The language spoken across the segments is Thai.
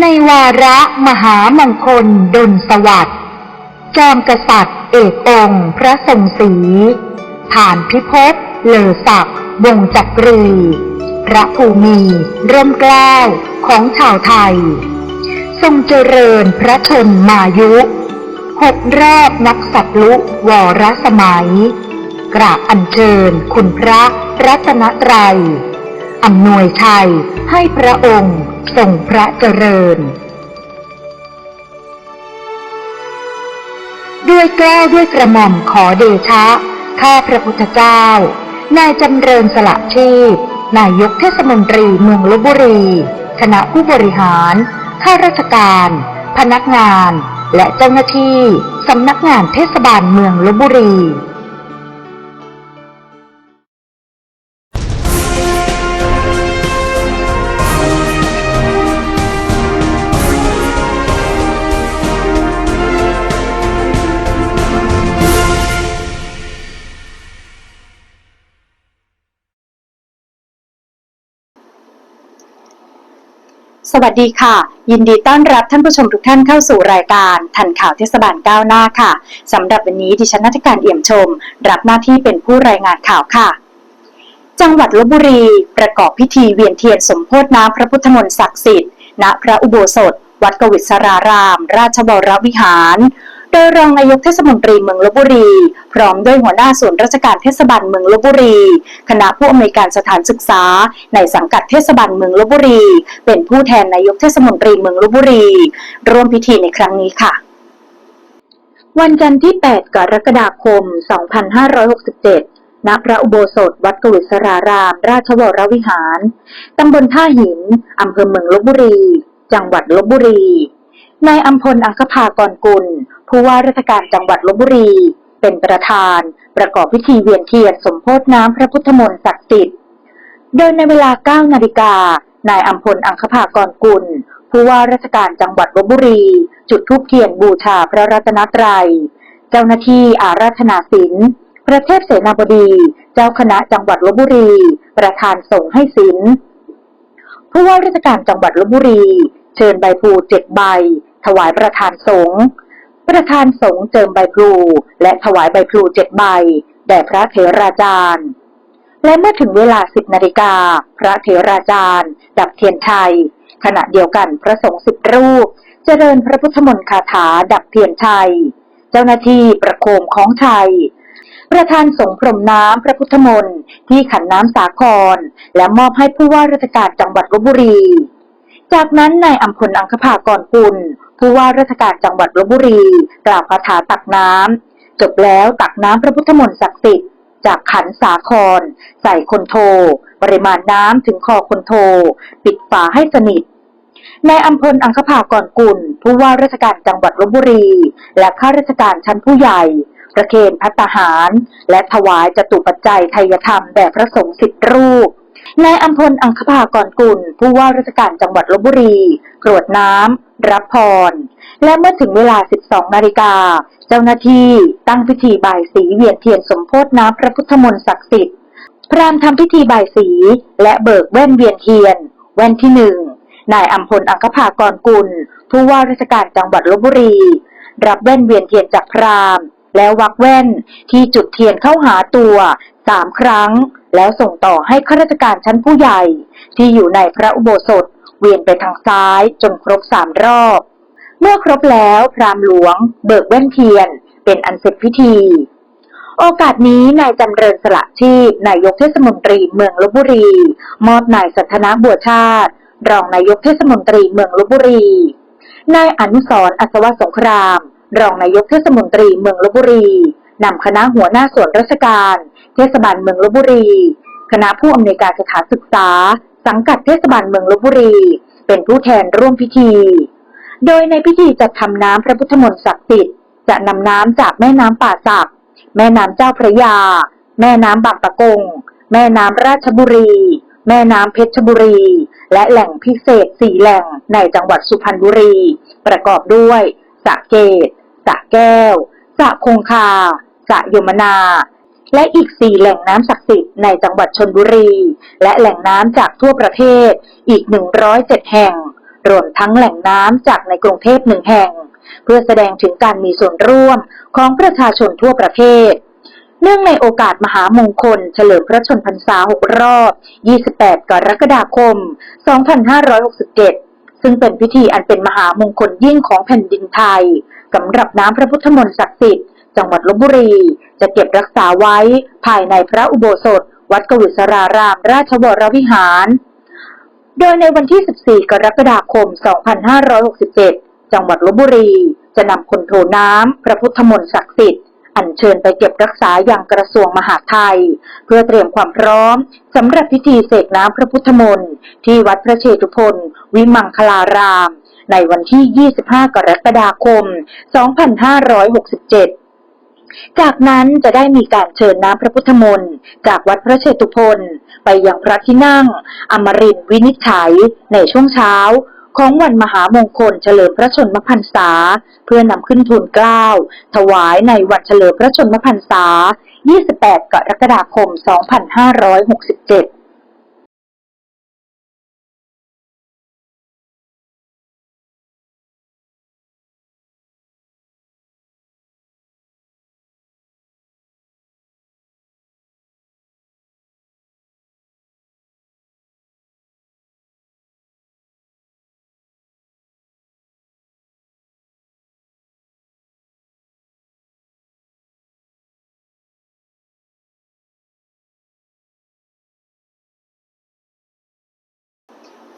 ในวาระมหามงคลดลสวัสดิ์จอมกษัตริย์เอกองค์พระทรงศรีผ่านพิภพเลอศักดิ์วงจักรี พระภูมิร่มเกล้าของชาวไทย ทรงเจริญพระชนมายุหกรอบนักสัตลุวรสมัย กราบอัญเชิญคุณพระรัตนตรัย อำนวยชัยให้พระองค์ทรงพระเจริญ ด้วยแก้วด้วยกระหม่อมขอเดชะ ข้าพระพุทธเจ้า นายจำเริญสละชีพ นายกเทศมนตรีเมืองลบบุรี คณะผู้บริหาร ข้าราชการ พนักงาน และเจ้าหน้าที่สำนักงานเทศบาลเมืองลบบุรี วัสดีค่ะ ยินดีต้อนรับท่านผู้ชมทุกท่านเข้าสู่รายการทันข่าวเทศบาลก้าวหน้าค่ะสำหรับวันนี้ดิฉันนัทการเอี่ยมชม รับหน้าที่เป็นผู้รายงานข่าวค่ะ จังหวัดลบบุรี ประกอบพิธีเวียนเทียนสมโพธิน้ำพระพุทธมนต์ศักดิ์สิทธิ์ณพระอุโบสถ วัดกวิศราราม ราชบรวิหาร ดยรองนายกเทศมนตรีเมืองลบบุรี พร้อมด้วยหัวหน้าส่วนราชการเทศบาลเมืองลบบุรี คณะผู้อำนวยการสถานศึกษา ในสังกัดเทศบาลเมืองลบบุรี เป็นผู้แทนนายกเทศมนตรีเมืองลบบุรี ร่วมพิธีในครั้งนี้ค่ะวันจันทร์ที่ 8 กรกฎาคม 2567 ณ พระอุโบสถวัดกวิศราราม ราชวรวิหาร ตำบลท่าหิน อำเภอเมืองลบบุรี จังหวัดลบบุรี นายอัมพลอังคภากรกุล ผู้ว่าราชการจังหวัดลบบุรี เป็นประธาน ประกอบพิธีเวียนเทียนสมโพธน้ำพระพุทธมนต์ศักดิ์สิทธิ์โดยในเวลา 9 นาฬิกา นายอัมพลอังคภากรกุล ผู้ว่าราชการจังหวัดลบบุรี จุดธูปเทียนบูชาพระรัตนตรัย เจ้าหน้าที่อาราธนาศีลป์พระเทพเสนาบดี เจ้าคณะจังหวัดลบบุรี ประธานสงฆ์ให้ศีลป์ผู้ว่าราชการจังหวัดลบบุรี เชิญใบพลูเจ็ดใบ ถวายประธานสงฆ์ ประธานสงฆ์เจิมใบพลูและถวายใบพลูเจ็ดใบ แด่พระเถราจารย์ และเมื่อถึงเวลาสิบนาฬิกา พระเถราจารย์ ดับเทียนชัยขณะเดียวกันพระสงฆ์สิบรูป เจริญพระพุทธมนต์คาถาดับเทียนชัยเจ้าหน้าที่ประโคมของชัยประธานสงฆ์พรมน้ำพระพุทธมนต์ที่ขันน้ำสาคร และมอบให้ผู้ว่าราชการจังหวัดลบบุรี จากนั้นนายอัมพลอังคภากรกุล ผู้ว่าราชการจังหวัดลบบุรี กล่าวคาถาตักน้ำจบแล้วตักน้ำพระพุทธมนต์ศักดิ์สิทธิ์จากขันสาคร ใส่คนโท ปริมาณน้ำถึงคอคนโท ปิดฝาให้สนิทนายอัมพลอังคภากรกุล ผู้ว่าราชการจังหวัดลบบุรี และข้าราชการชั้นผู้ใหญ่ ประเคนพัตตาหาร และถวายจตุปัจจัยไทยธรรมแด่พระสงฆ์สิบรูปนายอัมพลอังคภากรกุล ผู้ว่าราชการจังหวัดลบบุรี กรวดน้ำ รับพร และเมื่อถึงเวลา 12 นาฬิกา เจ้าหน้าที่ตั้งพิธีบายสีเวียนเทียนสมโพธิน้ำพระพุทธมนต์ศักดิ์สิทธิ์ พรามทำพิธีบายสี และเบิกแว่นเวียนเทียน แว่นที่หนึ่งนายอัมพลอังคภากรกุล ผู้ว่าราชการจังหวัดลบบุรี รับแว่นเวียนเทียนจากพรามแล้ววักแว่นที่จุดเทียนเข้าหาตัวสามครั้ง แล้วส่งต่อให้ข้าราชการชั้นผู้ใหญ่ ที่อยู่ในพระอุโบสถ เวียนไปทางซ้ายจนครบสามรอบ เมื่อครบแล้วพราหมณ์หลวง เบิกแว่นเทียน เป็นอันเสร็จพิธี โอกาสนี้นายจำเริญสละชีพนายกเทศมนตรีเมืองลบบุรี มอบนายสัทนาบัวชาติ รองนายกเทศมนตรีเมืองลบบุรี นายอนุสรอัศวสงคราม รองนายกเทศมนตรีเมืองลบบุรีนำคณะหัวหน้าส่วนราชการ เทศบาลเมืองลบบุรี คณะผู้อำนวยการสถานศึกษา สังกัดเทศบาลเมืองลบบุรี เป็นผู้แทนร่วมพิธี โดยในพิธีจัดทำน้ำพระพุทธมนต์ศักดิ์สิทธิ์จะนำน้ำจากแม่น้ำป่าสักแม่น้ำเจ้าพระยา แม่น้ำบางปะกง แม่น้ำราชบุรี แม่น้ำเพชรบุรี และแหล่งพิเศษสี่แหล่งในจังหวัดสุพรรณบุรี ประกอบด้วยสระเกตสระแก้วสระคงคาสระยมนา และอีกสี่แหล่งน้ำศักดิ์สิทธิ์ในจังหวัดชนบุรี และแหล่งน้ำจากทั่วประเทศอีก 107 แห่ง รวมทั้งแหล่งน้ำจากในกรุงเทพหนึ่งแห่ง เพื่อแสดงถึงการมีส่วนร่วมของประชาชนทั่วประเทศ เนื่องในโอกาสมหามงคล เฉลิมพระชนมพรรษา 6 รอบ 28 กรกฎาคม 2567ซึ่งเป็นพิธีอันเป็นมหามงคลยิ่งของแผ่นดินไทยสำหรับน้ำพระพุทธมนต์ศักดิ์สิทธิ์ จังหวัดลบบุรี จะเก็บรักษาไว้ภายในพระอุโบสถ วัดกวิศราราม ราชวรวิหาร โดยในวันที่ 14 กรกฎาคม 2567 จังหวัดลบบุรี จะนำคนโทน้ำพระพุทธมนต์ศักดิ์สิทธิ์อัญเชิญไปเก็บรักษาอย่างกระทรวงมหาดไทย เพื่อเตรียมความพร้อมสำหรับพิธีเสกน้ำพระพุทธมนต์ที่วัดพระเชตุพนวิมังคลาราม ในวันที่ 25 กรกฎาคม 2567 จากนั้นจะได้มีการเชิญน้ำพระพุทธมนต์จากวัดพระเชตุพนไปยังพระที่นั่ง อมรินวินิจฉัยในช่วงเช้า ของวันมหามงคลเฉลิมพระชนมพรรษา เพื่อนำขึ้นทูลเกล้าถวายในวันเฉลิมพระชนมพรรษา 28 กรกฎาคม 2567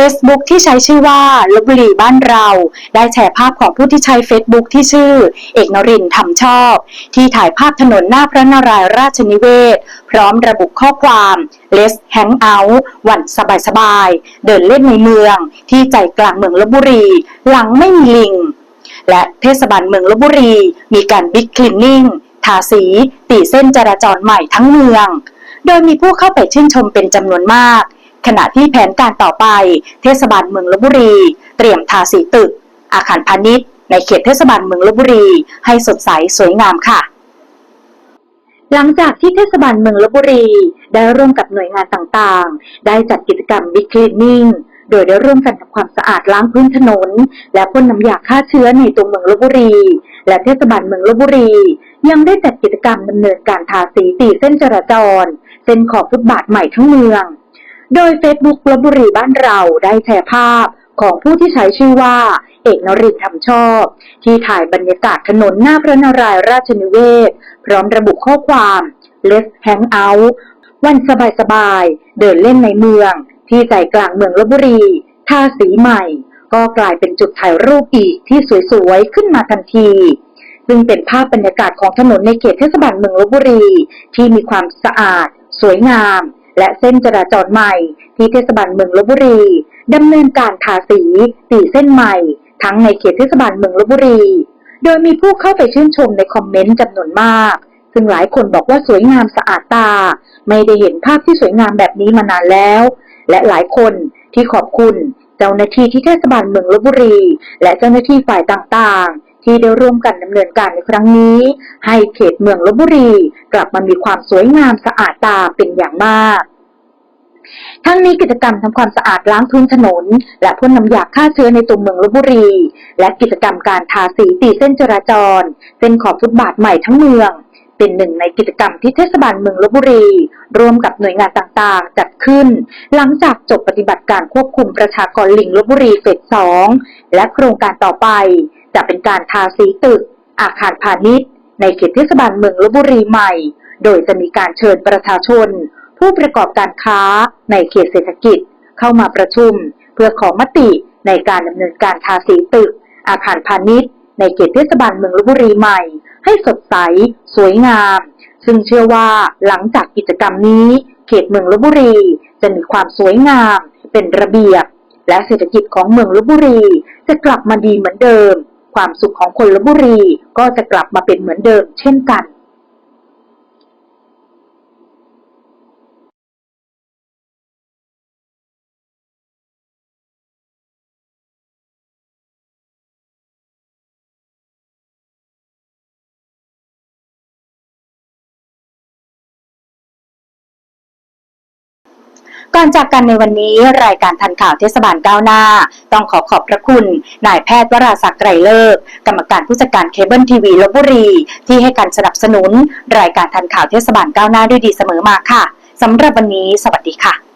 Facebook ที่ใช้ชื่อว่าลบบุรีบ้านเรา ได้แชร์ภาพของผู้ที่ใช้ Facebook ที่ชื่อ เอกนรินทร์ทำชอบ ที่ถ่ายภาพถนนหน้าพระนารายณ์ราชนิเวศ พร้อมระบุข้อความ Let's hang out วันสบายๆ เดินเล่นในเมือง ที่ใจกลางเมืองลบบุรี หลังไม่มีลิง และเทศบาลเมืองลบบุรี มีการบิ๊กคลีนนิ่งทาสี ตีเส้นจราจรใหม่ทั้งเมือง โดยมีผู้เข้าไปชื่นชมเป็นจำนวนมาก ขณะที่แผนการต่อไป เทศบาลเมืองลบบุรี เตรียมทาสีตึก อาคารพาณิชย์ ในเขตเทศบาลเมืองลบบุรี ให้สดใสสวยงามค่ะ หลังจากที่เทศบาลเมืองลบบุรี ได้ร่วมกับหน่วยงานต่างๆ ได้จัดกิจกรรมบิ๊กคลีนนิ่งโดยได้ร่วมกันทำความสะอาดล้างพื้นถนน และพ่นน้ำยาฆ่าเชื้อในตัวเมืองลบบุรี และเทศบาลเมืองลบบุรี ยังได้จัดกิจกรรมดำเนินการทาสีตีเส้นจราจร เส้นขอบฟุตบาทใหม่ทั้งเมือง โดยเฟซบุ๊กลบบุรีบ้านเราได้แชร์ภาพของผู้ที่ใช้ชื่อว่า เอกนรินทร์ทำชอบ ที่ถ่ายบรรยากาศถนนหน้าพระนารายณ์ราชนิเวศ พร้อมระบุข้อความ Let's hang out วันสบายๆ เดินเล่นในเมือง ที่ใจกลางเมืองลบบุรีทาสีใหม่ ก็กลายเป็นจุดถ่ายรูปอีกที่สวยๆ ขึ้นมาทันที ซึ่งเป็นภาพบรรยากาศของถนนในเขตเทศบาลเมืองลบบุรี ที่มีความสะอาด สวยงาม และเส้นจราจรใหม่ ที่เทศบาลเมืองลบบุรีดำเนินการทาสีตีเส้นใหม่ ทั้งในเขตเทศบาลเมืองลบบุรี โดยมีผู้เข้าไปชื่นชมในคอมเมนต์จำนวนมาก ซึ่งหลายคนบอกว่าสวยงามสะอาดตา ไม่ได้เห็นภาพที่สวยงามแบบนี้มานานแล้ว และหลายคนที่ขอบคุณ เจ้าหน้าที่ที่เทศบาลเมืองลบบุรี และเจ้าหน้าที่ฝ่ายต่างๆ ที่ได้ร่วมกันดำเนินการในครั้งนี้ ให้เขตเมืองลบบุรี กลับมามีความสวยงามสะอาดตาเป็นอย่างมากทั้งนี้กิจกรรมทำความสะอาดล้างพื้นถนน และพ่นน้ำยาฆ่าเชื้อในตัวเมืองลบบุรี และกิจกรรมการทาสีตีเส้นจราจร เส้นขอบฟุตบาทใหม่ทั้งเมือง เป็นหนึ่งในกิจกรรมที่เทศบาลเมืองลบบุรี ร่วมกับหน่วยงานต่างๆ จัดขึ้น หลังจากจบปฏิบัติการควบคุมประชากรลิงลบบุรีเฟสสองและโครงการต่อไป จะเป็นการทาสีตึก อาคารพาณิชย์ ในเขตเทศบาลเมืองลบบุรีใหม่ โดยจะมีการเชิญประชาชน ผู้ประกอบการค้าในเขตเศรษฐกิจ เข้ามาประชุม เพื่อขอมติในการดำเนินการทาสีตึก อาคารพาณิชย์ ในเขตเทศบาลเมืองลบบุรีใหม่ ให้สดใส สวยงาม ซึ่งเชื่อว่าหลังจากกิจกรรมนี้ เขตเมืองลบบุรีจะมีความสวยงาม เป็นระเบียบและเศรษฐกิจของเมืองลบบุรีจะกลับมาดีเหมือนเดิม ความสุขของคนลบบุรีก็จะกลับมาเป็นเหมือนเดิมเช่นกัน ก่อนจากกันในวันนี้รายการทันข่าวเทศบาลก้าวหน้า ต้องขอขอบพระคุณ นายแพทย์วราศักดิ์ไกรเลิก กรรมการผู้จัดการเคเบิลทีวีลบบุรี ที่ให้การสนับสนุน รายการทันข่าวเทศบาลก้าวหน้าด้วยดีเสมอมาค่ะสำหรับวันนี้ สวัสดีค่ะ